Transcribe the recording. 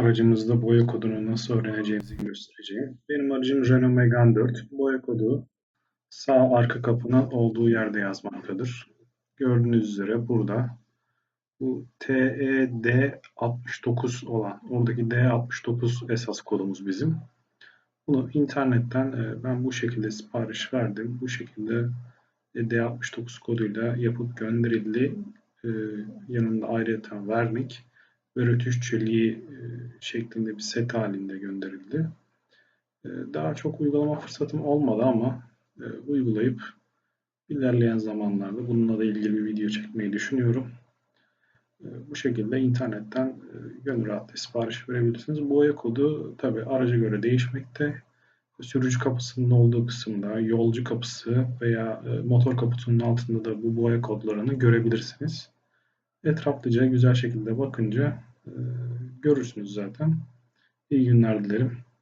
Aracımızda boya kodunu nasıl öğreneceğimizi göstereceğim. Benim aracım Renault Megane 4. Boya kodu sağ arka kapının olduğu yerde yazmaktadır. Gördüğünüz üzere burada. Bu TED69 olan, oradaki D69 esas kodumuz bizim. Bunu internetten e, ben bu şekilde sipariş verdim. Bu şekilde e, D69 koduyla yapıp gönderildi. E, Yanında ayrıca vernik rötuş çeliği e, şeklinde bir set halinde gönderildi. E, Daha çok uygulama fırsatım olmadı ama e, uygulayıp ilerleyen zamanlarda bununla da ilgili bir video çekmeyi düşünüyorum. Bu şekilde internetten gönül rahatlıkla sipariş verebilirsiniz. Boya kodu tabi araca göre değişmekte. Sürücü kapısının olduğu kısımda, yolcu kapısı veya motor kaputunun altında da bu boya kodlarını görebilirsiniz. Etraflıca güzel şekilde bakınca görürsünüz zaten. İyi günler dilerim.